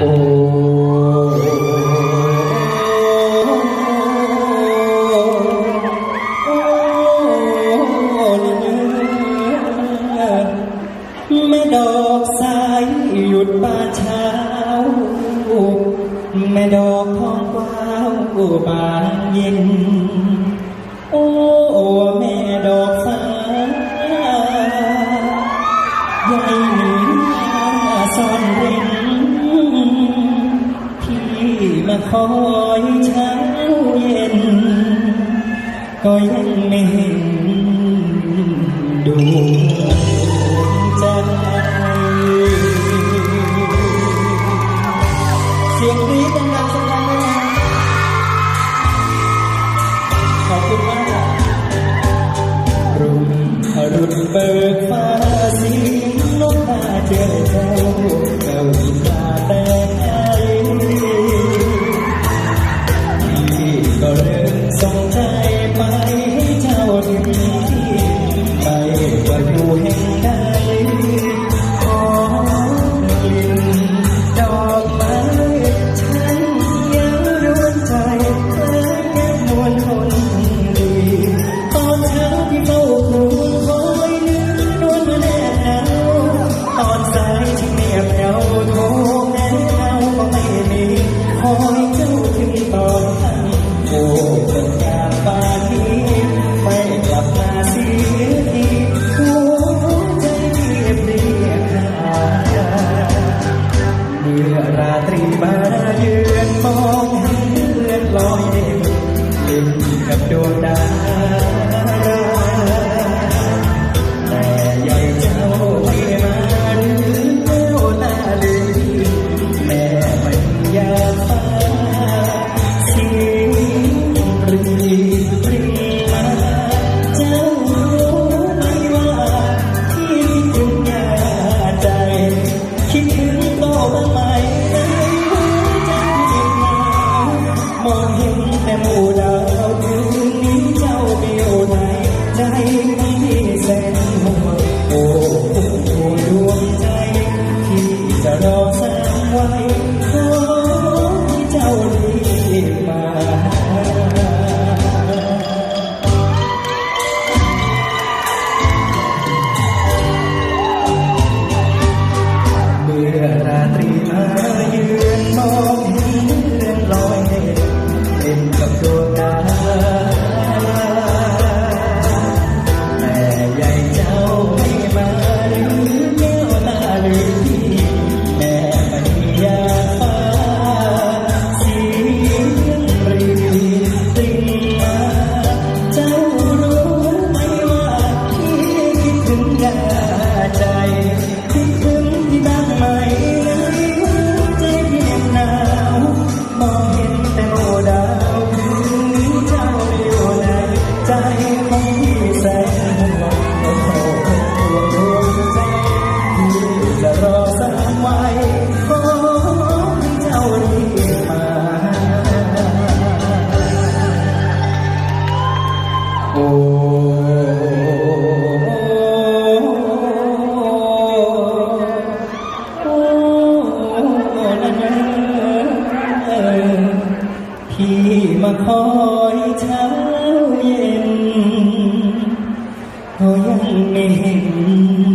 Oh. คอยเช้าเย็น ก็ยังไม่เห็นดวงใจเสียงนี้ดัง โลก have มาคอยเช้าเย็น ก็ยังไม่เห็น